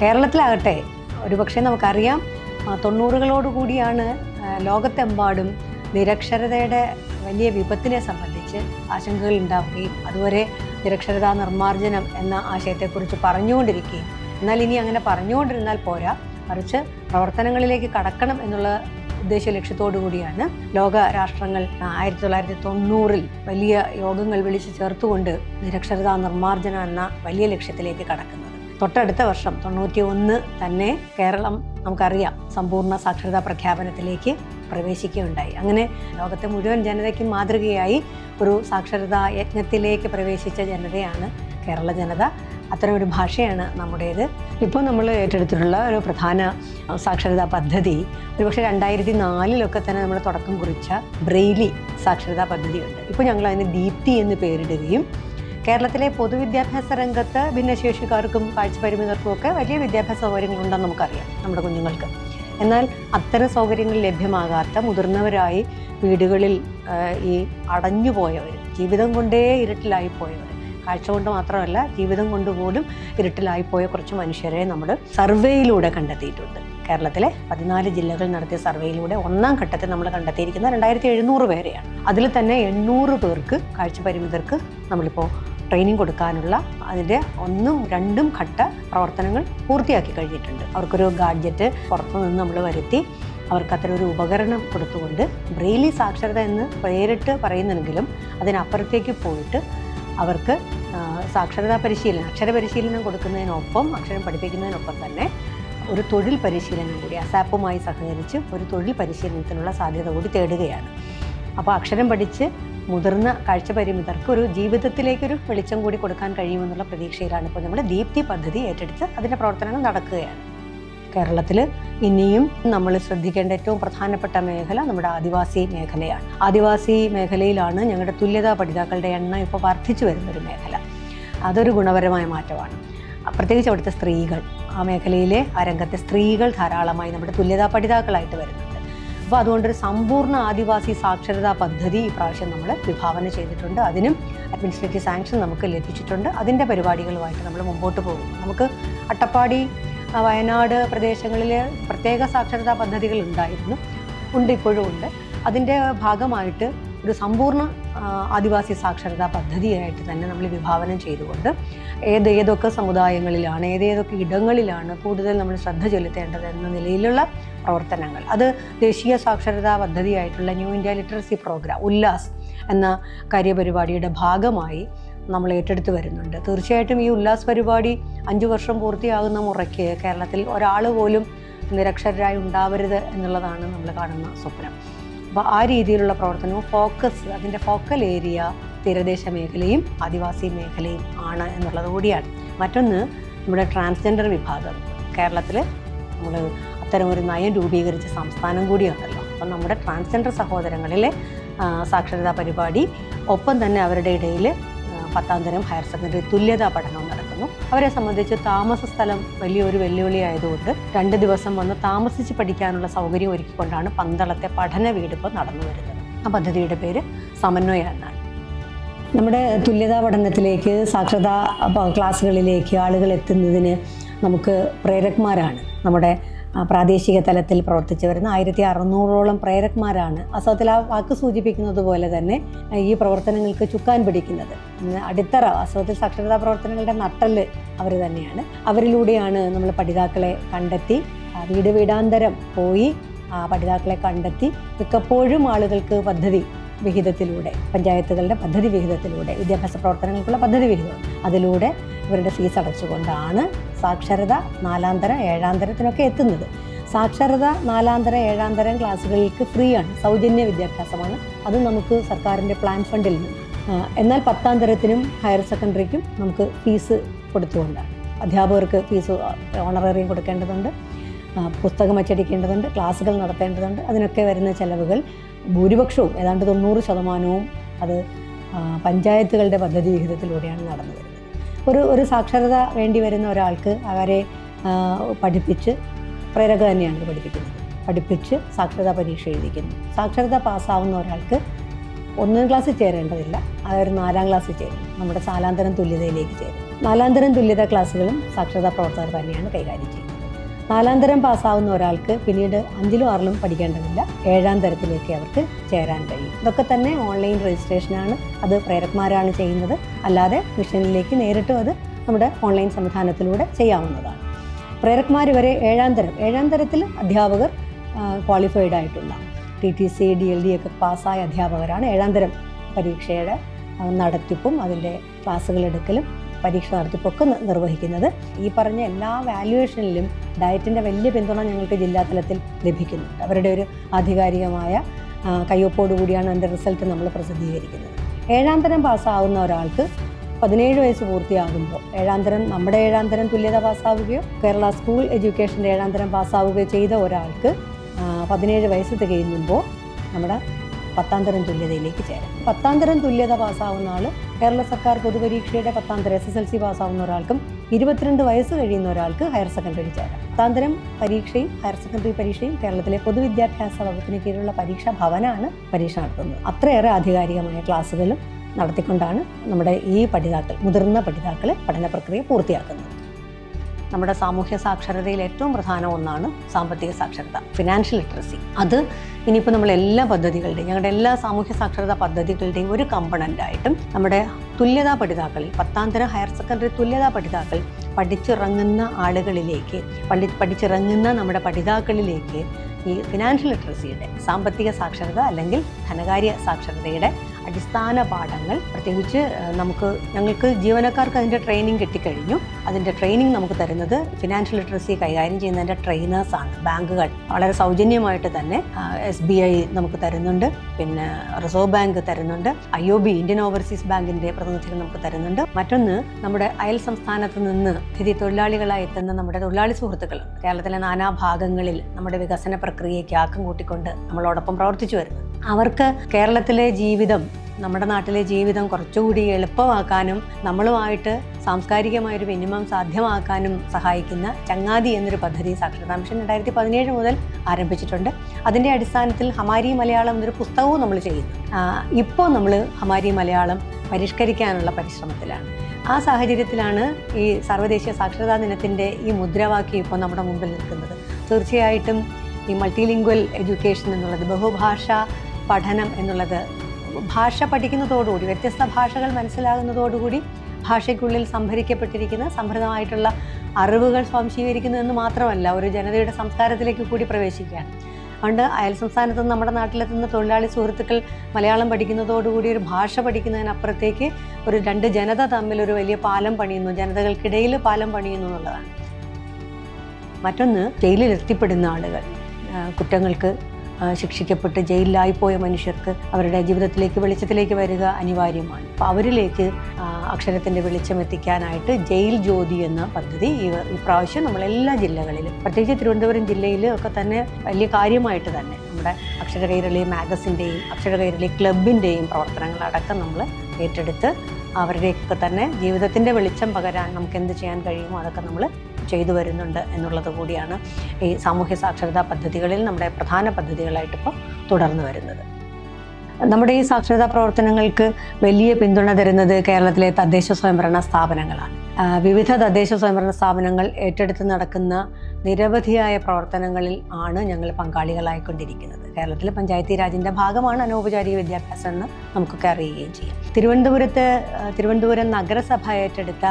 കേരളത്തിലാകട്ടെ ഒരുപക്ഷെ നമുക്കറിയാം തൊണ്ണൂറുകളോട് കൂടിയാണ് ലോകത്തെമ്പാടും നിരക്ഷരതയുടെ വലിയ വിപത്തിനെ സംബന്ധിച്ച് ആശങ്കകൾ ഉണ്ടാവുകയും അതുവരെ നിരക്ഷരതാ നിർമ്മാർജനം എന്ന ആശയത്തെക്കുറിച്ച് പറഞ്ഞുകൊണ്ടിരിക്കുകയും എന്നാൽ ഇനി അങ്ങനെ പറഞ്ഞുകൊണ്ടിരുന്നാൽ പോരാ മറിച്ച് പ്രവർത്തനങ്ങളിലേക്ക് കടക്കണം എന്നുള്ള ഉദ്ദേശ ലക്ഷ്യത്തോടു കൂടിയാണ് ലോക രാഷ്ട്രങ്ങൾ ആയിരത്തി തൊള്ളായിരത്തി തൊണ്ണൂറിൽ വലിയ യോഗങ്ങൾ വിളിച്ചു ചേർത്തുകൊണ്ട് നിരക്ഷരതാ നിർമ്മാർജനം എന്ന വലിയ ലക്ഷ്യത്തിലേക്ക് കടക്കുന്നത്. തൊട്ടടുത്ത വർഷം തൊണ്ണൂറ്റി ഒന്ന് തന്നെ കേരളം നമുക്കറിയാം സമ്പൂർണ സാക്ഷരതാ പ്രഖ്യാപനത്തിലേക്ക് പ്രവേശിക്കുകയുണ്ടായി. അങ്ങനെ ലോകത്തെ മുഴുവൻ ജനതയ്ക്കും മാതൃകയായി ഒരു സാക്ഷരതാ യജ്ഞത്തിലേക്ക് പ്രവേശിച്ച ജനതയാണ് കേരള ജനത. അത്തരം ഒരു ഭാഷയാണ് നമ്മുടേത്. ഇപ്പോൾ നമ്മൾ ഏറ്റെടുത്തിട്ടുള്ള ഒരു പ്രധാന സാക്ഷരതാ പദ്ധതി ഒരുപക്ഷെ രണ്ടായിരത്തി നാലിലൊക്കെ തന്നെ നമ്മൾ തുടക്കം കുറിച്ച ബ്രെയിലി സാക്ഷരതാ പദ്ധതിയുണ്ട്. ഇപ്പോൾ ഞങ്ങൾ അതിന് ദീപ്തി എന്ന് പേരിടുകയും കേരളത്തിലെ പൊതുവിദ്യാഭ്യാസ രംഗത്ത് ഭിന്നശേഷിക്കാർക്കും കാഴ്ചപരിമിതർക്കും ഒക്കെ വലിയ വിദ്യാഭ്യാസ സൗകര്യങ്ങളുണ്ടെന്ന് നമുക്കറിയാം നമ്മുടെ കുഞ്ഞുങ്ങൾക്ക്. എന്നാൽ അത്തരം സൗകര്യങ്ങൾ ലഭ്യമാകാത്ത മുതിർന്നവരായി വീടുകളിൽ ഈ അടഞ്ഞുപോയവർ ജീവിതം കൊണ്ടേ ഇരുട്ടിലായി പോയവർ കാഴ്ച കൊണ്ട് മാത്രമല്ല ജീവിതം കൊണ്ട് പോലും ഇരുട്ടിലായിപ്പോയ കുറച്ച് മനുഷ്യരെ നമ്മൾ സർവേയിലൂടെ കണ്ടെത്തിയിട്ടുണ്ട്. കേരളത്തിലെ പതിനാല് ജില്ലകൾ നടത്തിയ സർവേയിലൂടെ ഒന്നാം ഘട്ടത്തിൽ നമ്മൾ കണ്ടെത്തിയിരിക്കുന്ന രണ്ടായിരത്തി എഴുന്നൂറ് പേരെയാണ്. അതിൽ തന്നെ എണ്ണൂറ് പേർക്ക് കാഴ്ച പരിമിതർക്ക് നമ്മളിപ്പോൾ ട്രെയിനിങ് കൊടുക്കാനുള്ള അതിന്റെ ഒന്നും രണ്ടും ഘട്ട പ്രവർത്തനങ്ങൾ പൂർത്തിയാക്കി കഴിഞ്ഞിട്ടുണ്ട്. അവർക്കൊരു ഗാഡ്ജറ്റ് പുറത്തു നിന്ന് നമ്മൾ വരുത്തി അവർക്ക് അത്തരം ഒരു ഉപകരണം കൊടുത്തുകൊണ്ട് ബ്രെയിലി സാക്ഷരത എന്ന് പേരിട്ട് പറയുന്നെങ്കിലും അതിനപ്പുറത്തേക്ക് പോയിട്ട് അവർക്ക് സാക്ഷരതാ പരിശീലനം അക്ഷര പരിശീലനം കൊടുക്കുന്നതിനൊപ്പം അക്ഷരം പഠിപ്പിക്കുന്നതിനൊപ്പം തന്നെ ഒരു തൊഴിൽ പരിശീലനം കൂടി അസാപ്പുമായി സഹകരിച്ച് ഒരു തൊഴിൽ പരിശീലനത്തിനുള്ള സാധ്യത കൂടി തേടുകയാണ്. അപ്പോൾ അക്ഷരം പഠിച്ച് മുതിർന്ന കാഴ്ച പരിമിതർക്ക് ഒരു ജീവിതത്തിലേക്കൊരു വെളിച്ചം കൂടി കൊടുക്കാൻ കഴിയുമെന്നുള്ള പ്രതീക്ഷയിലാണ് ഇപ്പോൾ നമ്മുടെ ദീപ്തി പദ്ധതി ഏറ്റെടുത്ത് അതിന്റെ പ്രവർത്തനങ്ങൾ നടക്കുകയാണ്. കേരളത്തിൽ ഇനിയും നമ്മൾ ശ്രദ്ധിക്കേണ്ട ഏറ്റവും പ്രധാനപ്പെട്ട മേഖല നമ്മുടെ ആദിവാസി മേഖലയാണ്. ആദിവാസി മേഖലയിലാണ് ഞങ്ങളുടെ തുല്യതാ പഠിതാക്കളുടെ എണ്ണം ഇപ്പോൾ വർദ്ധിച്ചു വരുന്ന ഒരു മേഖല. അതൊരു ഗുണപരമായ മാറ്റമാണ്. പ്രത്യേകിച്ച് അവിടുത്തെ സ്ത്രീകൾ ആ മേഖലയിലെ ആ രംഗത്തെ സ്ത്രീകൾ ധാരാളമായി നമ്മുടെ തുല്യതാ പഠിതാക്കളായിട്ട് വരുന്നുണ്ട് അപ്പോൾ അതുകൊണ്ടൊരു സമ്പൂർണ ആദിവാസി സാക്ഷരതാ പദ്ധതി ഈ പ്രാവശ്യം നമ്മൾ വിഭാവന ചെയ്തിട്ടുണ്ട്. അതിനും അഡ്മിനിസ്ട്രേറ്റീവ് സാങ്ഷൻ നമുക്ക് ലഭിച്ചിട്ടുണ്ട്. അതിന്റെ പരിപാടികളുമായിട്ട് നമ്മൾ മുമ്പോട്ട് പോകും നമുക്ക് അട്ടപ്പാടി വയനാട് പ്രദേശങ്ങളിൽ പ്രത്യേക സാക്ഷരതാ പദ്ധതികൾ ഉണ്ടായിരുന്നു. ഉണ്ട് ഇപ്പോഴും ഉണ്ട്. അതിന്റെ ഭാഗമായിട്ട് ഒരു സമ്പൂർണ ആദിവാസി സാക്ഷരതാ പദ്ധതിയായിട്ട് തന്നെ നമ്മൾ വിഭാവനം ചെയ്തുകൊണ്ട് ഏത് ഏതൊക്കെ സമുദായങ്ങളിലാണ് ഏതേതൊക്കെ ഇടങ്ങളിലാണ് കൂടുതൽ നമ്മൾ ശ്രദ്ധ ചെലുത്തേണ്ടത് എന്ന നിലയിലുള്ള പ്രവർത്തനങ്ങൾ. അത് ദേശീയ സാക്ഷരതാ പദ്ധതിയായിട്ടുള്ള new India literacy programme Ullas എന്ന കാര്യപരിപാടിയുടെ ഭാഗമായി നമ്മൾ ഏറ്റെടുത്ത് വരുന്നുണ്ട്. തീർച്ചയായിട്ടും ഈ ഉല്ലാസ് പരിപാടി അഞ്ചു വർഷം പൂർത്തിയാകുന്ന മുറയ്ക്ക് കേരളത്തിൽ ഒരാൾ പോലും നിരക്ഷരരായി ഉണ്ടാവരുത് എന്നുള്ളതാണ് നമ്മൾ കാണുന്ന സ്വപ്നം. അപ്പോൾ ആ രീതിയിലുള്ള പ്രവർത്തനവും ഫോക്കസ് അതിന്റെ ഫോക്കൽ ഏരിയ തീരദേശ മേഖലയും ആദിവാസി മേഖലയും ആണ് എന്നുള്ളത് കൂടിയാണ്. മറ്റൊന്ന് നമ്മുടെ ട്രാൻസ്ജെൻഡർ വിഭാഗം. കേരളത്തിൽ നമ്മൾ അത്തരം ഒരു നയം രൂപീകരിച്ച സംസ്ഥാനം കൂടിയാണല്ലോ അപ്പം നമ്മുടെ ട്രാൻസ്ജെൻഡർ സഹോദരങ്ങളിലെ സാക്ഷരതാ പരിപാടി ഒപ്പം തന്നെ അവരുടെ ഇടയിൽ പത്താം തരം ഹയർ സെക്കൻഡറി തുല്യതാ പഠനവും നടക്കുന്നു. അവരെ സംബന്ധിച്ച് താമസ സ്ഥലം വലിയൊരു വെല്ലുവിളി ആയതുകൊണ്ട് രണ്ട് ദിവസം വന്ന് താമസിച്ച് പഠിക്കാനുള്ള സൗകര്യം ഒരുക്കിക്കൊണ്ടാണ് പന്തളത്തെ പഠന വീട് നടന്നു വരുന്നത്. ആ പദ്ധതിയുടെ പേര് സമന്വയ എന്നാണ് നമ്മുടെ തുല്യതാ പഠനത്തിലേക്ക് സാക്ഷരതാ ക്ലാസ്സുകളിലേക്ക് ആളുകൾ എത്തുന്നതിന് നമുക്ക് പ്രേരകന്മാരാണ്. നമ്മുടെ പ്രാദേശിക തലത്തിൽ പ്രവർത്തിച്ചു വരുന്ന ആയിരത്തി അറുന്നൂറോളം പ്രേരക്മാരാണ് വാസ്തവത്തിൽ ആ വാക്ക് സൂചിപ്പിക്കുന്നത് പോലെ തന്നെ ഈ പ്രവർത്തനങ്ങൾക്ക് ചുക്കാൻ പിടിക്കുന്നത്. അടിത്തറ വാസ്തവത്തിൽ സാക്ഷരതാ പ്രവർത്തനങ്ങളുടെ നട്ടൽ അവർ തന്നെയാണ്. അവരിലൂടെയാണ് നമ്മൾ പഠിതാക്കളെ കണ്ടെത്തി വീട് വീടാന്തരം പോയി ആ പഠിതാക്കളെ കണ്ടെത്തി മിക്കപ്പോഴും ആളുകൾക്ക് പദ്ധതി വിഹിതത്തിലൂടെ പഞ്ചായത്തുകളുടെ പദ്ധതി വിഹിതത്തിലൂടെ വിദ്യാഭ്യാസ പ്രവർത്തനങ്ങൾക്കുള്ള പദ്ധതി വിഹിതം അതിലൂടെ ഇവരുടെ ഫീസ് അടച്ചുകൊണ്ടാണ് സാക്ഷരത നാലാന്തര ഏഴാന്തരത്തിനൊക്കെ എത്തുന്നത്. സാക്ഷരത നാലാന്തര ഏഴാന്തരം ക്ലാസ്സുകൾക്ക് ഫ്രീ ആണ് സൗജന്യ വിദ്യാഭ്യാസമാണ്. അത് നമുക്ക് സർക്കാരിന്റെ പ്ലാൻ ഫണ്ടിൽ നിന്ന്. എന്നാൽ പത്താം തരത്തിനും ഹയർ സെക്കൻഡറിക്കും നമുക്ക് ഫീസ് കൊടുത്തുകൊണ്ട് അധ്യാപകർക്ക് ഫീസ് ഓണറേറിയം കൊടുക്കേണ്ടതുണ്ട്. പുസ്തകം അച്ചടിക്കേണ്ടതുണ്ട് ക്ലാസ്സുകൾ നടത്തേണ്ടതുണ്ട്. അതിനൊക്കെ വരുന്ന ചെലവുകൾ ഭൂരിപക്ഷവും ഏതാണ്ട് തൊണ്ണൂറ് ശതമാനവും അത് പഞ്ചായത്തുകളുടെ പദ്ധതി വിഹിതത്തിലൂടെയാണ് നടന്നു വരുന്നത്. ഒരു ഒരു സാക്ഷരത വേണ്ടി വരുന്ന ഒരാൾക്ക് അവരെ പഠിപ്പിച്ച് പ്രേരക തന്നെയാണ് പഠിപ്പിക്കുന്നത്. പഠിപ്പിച്ച് സാക്ഷരതാ പരീക്ഷ എഴുതിക്കുന്നു. സാക്ഷരത പാസ്സാവുന്ന ഒരാൾക്ക് ഒന്നാം ക്ലാസ്സിൽ ചേരേണ്ടതില്ല അവർ നാലാം ക്ലാസ്സിൽ ചേരും. നമ്മുടെ സാലാന്തരം തുല്യതയിലേക്ക് ചേരും. നാലാന്തരം തുല്യത ക്ലാസ്സുകളും സാക്ഷരതാ പ്രവർത്തകർ തന്നെയാണ് കൈകാര്യം ചെയ്യുന്നത്. നാലാം തരം പാസ്സാവുന്ന ഒരാൾക്ക് പിന്നീട് അഞ്ചിലും ആറിലും പഠിക്കേണ്ടതില്ല. ഏഴാം തരത്തിലേക്ക് അവർക്ക് ചേരാൻ കഴിയും. ഇതൊക്കെ തന്നെ ഓൺലൈൻ രജിസ്ട്രേഷനാണ് അത് പ്രേരക്മാരാണ് ചെയ്യുന്നത്. അല്ലാതെ മിഷനിലേക്ക് നേരിട്ടും അത് നമ്മുടെ ഓൺലൈൻ സംവിധാനത്തിലൂടെ ചെയ്യാവുന്നതാണ്. പ്രേരക്മാർ വരെ ഏഴാം തരം. ഏഴാം തരത്തിൽ അധ്യാപകർ ക്വാളിഫൈഡ് ആയിട്ടുള്ള T T C D L D ഒക്കെ പാസ്സായ അധ്യാപകരാണ് ഏഴാം തരം പരീക്ഷയുടെ നടത്തിപ്പും അതിന്റെ ക്ലാസ്സുകൾ എടുക്കലും പരീക്ഷ നടത്തിപ്പൊക്കെ നിർവഹിക്കുന്നത്. ഈ പറഞ്ഞ എല്ലാ വാല്യുവേഷനിലും ഡയറ്റിന്റെ വലിയ പിന്തുണ ഞങ്ങൾക്ക് ജില്ലാ തലത്തിൽ ലഭിക്കുന്നുണ്ട്. അവരുടെ ഒരു ആധികാരികമായ കയ്യൊപ്പോടുകൂടിയാണ് അതിന്റെ റിസൾട്ട് നമ്മൾ പ്രസിദ്ധീകരിക്കുന്നത്. ഏഴാം തരം പാസ്സാവുന്ന ഒരാൾക്ക് പതിനേഴ് വയസ്സ് പൂർത്തിയാകുമ്പോൾ ഏഴാം തരം നമ്മുടെ ഏഴാം തരം തുല്യത പാസ്സാവുകയോ കേരള സ്കൂൾ എഡ്യൂക്കേഷന്റെ ഏഴാം തരം പാസ്സാവുകയോ ചെയ്ത ഒരാൾക്ക് പതിനേഴ് വയസ്സ് തികയുമ്പോൾ നമ്മുടെ പത്താം തരം തുല്യതയിലേക്ക് ചേരാം. പത്താം തരം തുല്യത പാസ്സാവുന്ന ആൾ കേരള സർക്കാർ പൊതുപരീക്ഷയുടെ പത്താം തരം എസ് എസ് എൽ സി പാസ്സാവുന്ന ഒരാൾക്കും ഇരുപത്തിരണ്ട് വയസ്സ് കഴിയുന്ന ഒരാൾക്ക് ഹയർ സെക്കൻഡറി ചേരാം. പത്താം തരം പരീക്ഷയും ഹയർ സെക്കൻഡറി പരീക്ഷയും കേരളത്തിലെ പൊതുവിദ്യാഭ്യാസ വകുപ്പിന് കീഴിലുള്ള പരീക്ഷാ ഭവനാണ് പരീക്ഷ നടത്തുന്നത്. അത്രയേറെ ആധികാരികമായ ക്ലാസ്സുകളും നടത്തിക്കൊണ്ടാണ് നമ്മുടെ ഈ പഠിതാക്കൾ മുതിർന്ന പഠിതാക്കളെ പഠന പ്രക്രിയ പൂർത്തിയാക്കുന്നത്. നമ്മുടെ സാമൂഹ്യ സാക്ഷരതയിൽ ഏറ്റവും പ്രധാന ഒന്നാണ് സാമ്പത്തിക സാക്ഷരത ഫിനാൻഷ്യൽ ലിറ്ററസി അത് ഇനിയിപ്പോൾ നമ്മൾ എല്ലാ പദ്ധതികളുടെയും ഞങ്ങളുടെ എല്ലാ സാമൂഹ്യ സാക്ഷരതാ പദ്ധതികളുടെയും ഒരു കമ്പണന്റായിട്ടും നമ്മുടെ തുല്യതാ പഠിതാക്കളിൽ പത്താം തരം ഹയർ സെക്കൻഡറി തുല്യതാ പഠിതാക്കൾ പഠിച്ചിറങ്ങുന്ന ആളുകളിലേക്ക് പഠി പഠിച്ചിറങ്ങുന്ന നമ്മുടെ പഠിതാക്കളിലേക്ക് ഈ ഫിനാൻഷ്യൽ ലിറ്ററസിയുടെ സാമ്പത്തിക സാക്ഷരത അല്ലെങ്കിൽ ധനകാര്യ സാക്ഷരതയുടെ അടിസ്ഥാന പാഠങ്ങൾ. പ്രത്യേകിച്ച് നമുക്ക് ഞങ്ങൾക്ക് ജീവനക്കാർക്ക് അതിന്റെ ട്രെയിനിങ് കിട്ടിക്കഴിഞ്ഞു. അതിന്റെ ട്രെയിനിങ് നമുക്ക് തരുന്നത് ഫിനാൻഷ്യൽ ലിറ്ററസി കൈകാര്യം ചെയ്യുന്നതിന്റെ ട്രെയിനേഴ്സാണ് ബാങ്കുകൾ വളരെ സൗജന്യമായിട്ട് തന്നെ എസ് ബി ഐ നമുക്ക് തരുന്നുണ്ട്. പിന്നെ റിസർവ് ബാങ്ക് തരുന്നുണ്ട്. I O B Indian overseas ബാങ്കിന്റെ പ്രതിനിധികൾ നമുക്ക് തരുന്നുണ്ട്. മറ്റൊന്ന് നമ്മുടെ അയൽ സംസ്ഥാനത്ത് നിന്ന് സ്ഥിതി തൊഴിലാളികളായി എത്തുന്ന നമ്മുടെ തൊഴിലാളി സുഹൃത്തുക്കൾ. കേരളത്തിലെ നാനാ ഭാഗങ്ങളിൽ നമ്മുടെ വികസന പ്രക്രിയയ്ക്ക് ആക്കം കൂട്ടിക്കൊണ്ട് നമ്മളോടൊപ്പം പ്രവർത്തിച്ചു വരുന്നു. അവർക്ക് കേരളത്തിലെ ജീവിതം നമ്മുടെ നാട്ടിലെ ജീവിതം കുറച്ചുകൂടി എളുപ്പമാക്കാനും നമ്മളുമായിട്ട് സാംസ്കാരികമായൊരു വിനിമയം സാധ്യമാക്കാനും സഹായിക്കുന്ന ചങ്ങാതി എന്നൊരു പദ്ധതി സാക്ഷരതാ മിഷൻ രണ്ടായിരത്തി പതിനേഴ് മുതൽ ആരംഭിച്ചിട്ടുണ്ട്. അതിന്റെ അടിസ്ഥാനത്തിൽ ഹമാരി മലയാളം എന്നൊരു പുസ്തകവും നമ്മൾ ചെയ്യുന്നു. ഇപ്പോൾ നമ്മൾ ഹമാരി മലയാളം പരിഷ്കരിക്കാനുള്ള പരിശ്രമത്തിലാണ്. ആ സാഹചര്യത്തിലാണ് ഈ സർവദേശീയ സാക്ഷരതാ ദിനത്തിന്റെ ഈ മുദ്രാവാക്യം ഇപ്പോൾ നമ്മുടെ മുമ്പിൽ നിൽക്കുന്നത്. തീർച്ചയായിട്ടും ഈ മൾട്ടിലിംഗ്വൽ എഡ്യൂക്കേഷൻ എന്നുള്ളത് ബഹുഭാഷ പഠനം എന്നുള്ളത്. ഭാഷ പഠിക്കുന്നതോടുകൂടി വ്യത്യസ്ത ഭാഷകൾ മനസ്സിലാകുന്നതോടുകൂടി ഭാഷയ്ക്കുള്ളിൽ സംഭരിക്കപ്പെട്ടിരിക്കുന്ന സമൃദ്ധമായിട്ടുള്ള അറിവുകൾ സ്വാംശീകരിക്കുന്നു എന്ന് മാത്രമല്ല ഒരു ജനതയുടെ സംസ്കാരത്തിലേക്ക് കൂടി പ്രവേശിക്കുകയാണ് അതുകൊണ്ട് അയൽ സംസ്ഥാനത്ത് നിന്ന് നമ്മുടെ നാട്ടിലെത്തുന്ന തൊഴിലാളി സുഹൃത്തുക്കൾ മലയാളം പഠിക്കുന്നതോടുകൂടി ഒരു ഭാഷ പഠിക്കുന്നതിനപ്പുറത്തേക്ക് ഒരു രണ്ട് ജനത തമ്മിൽ ഒരു വലിയ പാലം പണിയുന്നു ജനതകൾക്കിടയിൽ പാലം പണിയുന്നു എന്നുള്ളതാണ്. മറ്റൊന്ന് ജയിലിൽ എത്തിപ്പെടുന്ന ആളുകൾ. കുറ്റങ്ങൾക്ക് ശിക്ഷിക്കപ്പെട്ട് ജയിലിലായിപ്പോയ മനുഷ്യർക്ക് അവരുടെ ജീവിതത്തിലേക്ക് വെളിച്ചത്തിലേക്ക് വരിക അനിവാര്യമാണ്. അപ്പോൾ അവരിലേക്ക് അക്ഷരത്തിന്റെ വെളിച്ചം എത്തിക്കാനായിട്ട് ജയിൽ ജ്യോതി എന്ന പദ്ധതി ഈ ഇപ്രാവശ്യം നമ്മളെല്ലാ ജില്ലകളിലും പ്രത്യേകിച്ച് തിരുവനന്തപുരം ജില്ലയിൽ ഒക്കെ തന്നെ വലിയ കാര്യമായിട്ട് തന്നെ നമ്മുടെ അക്ഷര കൈരളി മാഗസിന്റെയും അക്ഷര കൈരളി ക്ലബിന്റെയും പ്രവർത്തനങ്ങളടക്കം നമ്മൾ ഏറ്റെടുത്ത് അവരുടെയൊക്കെ തന്നെ ജീവിതത്തിന്റെ വെളിച്ചം പകരാൻ നമുക്ക് എന്ത് ചെയ്യാൻ കഴിയുമോ അതൊക്കെ നമ്മൾ ചെയ്തു വരുന്നുണ്ട് എന്നുള്ളത് കൂടിയാണ് ഈ സാമൂഹ്യ സാക്ഷരതാ പദ്ധതികളിൽ നമ്മുടെ പ്രധാന പദ്ധതികളായിട്ട് ഇപ്പോൾ തുടർന്നു വരുന്നത്. നമ്മുടെ ഈ സാക്ഷരതാ പ്രവർത്തനങ്ങൾക്ക് വലിയ പിന്തുണ തരുന്നത് കേരളത്തിലെ തദ്ദേശ സ്വയംഭരണ സ്ഥാപനങ്ങളാണ്. വിവിധ തദ്ദേശ സ്വയംഭരണ സ്ഥാപനങ്ങൾ ഏറ്റെടുത്ത് നടക്കുന്ന നിരവധിയായ പ്രവർത്തനങ്ങളിൽ ആണ് ഞങ്ങൾ പങ്കാളികളായിക്കൊണ്ടിരിക്കുന്നത്. കേരളത്തിലെ പഞ്ചായത്തി രാജിന്റെ ഭാഗമാണ് അനൗപചാരിക വിദ്യാഭ്യാസം എന്ന് നമുക്കൊക്കെ അറിയുകയും ചെയ്യാം. തിരുവനന്തപുരത്ത് തിരുവനന്തപുരം നഗരസഭ ഏറ്റെടുത്ത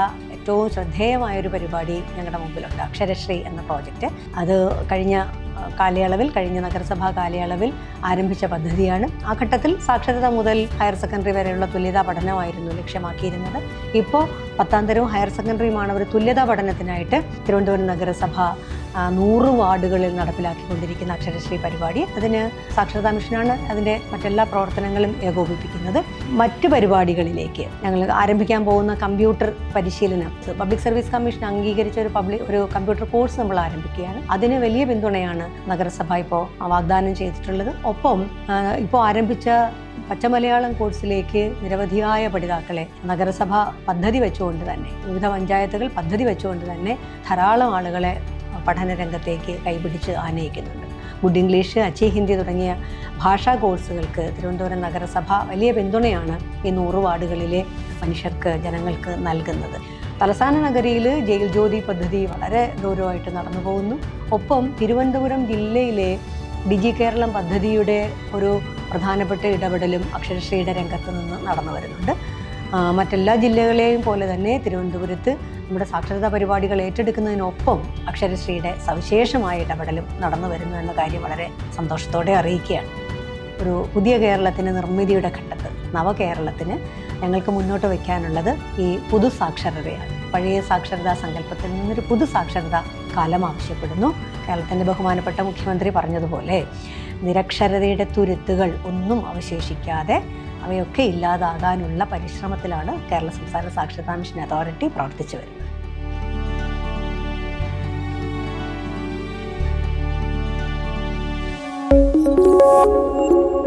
ഏറ്റവും ശ്രദ്ധേയമായൊരു പരിപാടി ഞങ്ങളുടെ മുമ്പിലുണ്ട്. അക്ഷരശ്രീ എന്ന പ്രോജക്റ്റ്. അത് കഴിഞ്ഞ കാലയളവിൽ കഴിഞ്ഞ നഗരസഭാ കാലയളവിൽ ആരംഭിച്ച പദ്ധതിയാണ്. ആ ഘട്ടത്തിൽ സാക്ഷരത മുതൽ ഹയർ സെക്കൻഡറി വരെയുള്ള തുല്യതാ പഠനമായിരുന്നു ലക്ഷ്യമാക്കിയിരുന്നത്. ഇപ്പോൾ പത്താം തരവും ഹയർ സെക്കൻഡറിയുമാണ് ഒരു തുല്യതാ പഠനത്തിനായിട്ട് തിരുവനന്തപുരം നഗരസഭ നൂറ് വാർഡുകളിൽ നടപ്പിലാക്കിക്കൊണ്ടിരിക്കുന്ന അക്ഷരശ്രീ പരിപാടി. അതിന് സാക്ഷരതാ മിഷനാണ് അതിന്റെ മറ്റെല്ലാ പ്രവർത്തനങ്ങളും ഏകോപിപ്പിക്കുന്നത്. മറ്റ് പരിപാടികളിലേക്ക് ഞങ്ങൾ ആരംഭിക്കാൻ പോകുന്ന കമ്പ്യൂട്ടർ പരിശീലനം. പബ്ലിക് സർവീസ് കമ്മീഷൻ അംഗീകരിച്ച ഒരു പബ്ലിക് ഒരു കമ്പ്യൂട്ടർ കോഴ്സ് നമ്മൾ ആരംഭിക്കുകയാണ്. അതിന് വലിയ പിന്തുണയാണ് നഗരസഭ ഇപ്പോൾ വാഗ്ദാനം ചെയ്തിട്ടുള്ളത്. ഒപ്പം ഇപ്പോൾ ആരംഭിച്ച പച്ചമലയാളം കോഴ്സിലേക്ക് നിരവധിയായ പഠിതാക്കളെ നഗരസഭ പദ്ധതി വെച്ചുകൊണ്ട് തന്നെ വിവിധ പഞ്ചായത്തുകൾ പദ്ധതി വെച്ചുകൊണ്ട് തന്നെ ധാരാളം ആളുകളെ പഠന രംഗത്തേക്ക് കൈപിടിച്ച് ആനയിക്കുന്നുണ്ട്. ഗുഡ് ഇംഗ്ലീഷ് അച്ചി ഹിന്ദി തുടങ്ങിയ ഭാഷാ കോഴ്സുകൾക്ക് തിരുവനന്തപുരം നഗരസഭ വലിയ പിന്തുണയാണ് ഈ നൂറ് വാർഡുകളിലെ മനുഷ്യർക്ക് ജനങ്ങൾക്ക് നൽകുന്നത്. തലസ്ഥാന നഗരിയിൽ ജയിൽ ജ്യോതി പദ്ധതി വളരെ ഗൗരവമായിട്ട് നടന്നു പോകുന്നു. ഒപ്പം തിരുവനന്തപുരം ജില്ലയിലെ ഡിജി കേരളം പദ്ധതിയുടെ ഒരു പ്രധാനപ്പെട്ട ഇടപെടലും അക്ഷരശ്രീയുടെ രംഗത്ത് നിന്ന് നടന്നു വരുന്നുണ്ട്. മറ്റെല്ലാ ജില്ലകളെയും പോലെ തന്നെ തിരുവനന്തപുരത്ത് നമ്മുടെ സാക്ഷരതാ പരിപാടികൾ ഏറ്റെടുക്കുന്നതിനൊപ്പം അക്ഷരശ്രീയുടെ സവിശേഷമായ ഇടപെടലും നടന്നു വരുന്നു എന്ന കാര്യം വളരെ സന്തോഷത്തോടെ അറിയിക്കുകയാണ്. ഒരു പുതിയ കേരളത്തിന് നിർമ്മിതിയുടെ ഘട്ടത്ത് നവകേരളത്തിന് ഞങ്ങൾക്ക് മുന്നോട്ട് വയ്ക്കാനുള്ളത് ഈ പുതു സാക്ഷരതയാണ്. പഴയ സാക്ഷരതാ സങ്കല്പത്തിൽ നിന്നൊരു പുതു സാക്ഷരതാ കാലം ആവശ്യപ്പെടുന്നു. കേരളത്തിന്റെ ബഹുമാനപ്പെട്ട മുഖ്യമന്ത്രി പറഞ്ഞതുപോലെ നിരക്ഷരതയുടെ തുരുത്തുകൾ ഒന്നും അവശേഷിക്കാതെ അവയൊക്കെ ഇല്ലാതാകാനുള്ള പരിശ്രമത്തിലാണ് കേരള സംസ്ഥാന സാക്ഷരതാ മിഷൻ അതോറിറ്റി പ്രവർത്തിച്ചു വരുന്നത്.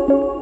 Thank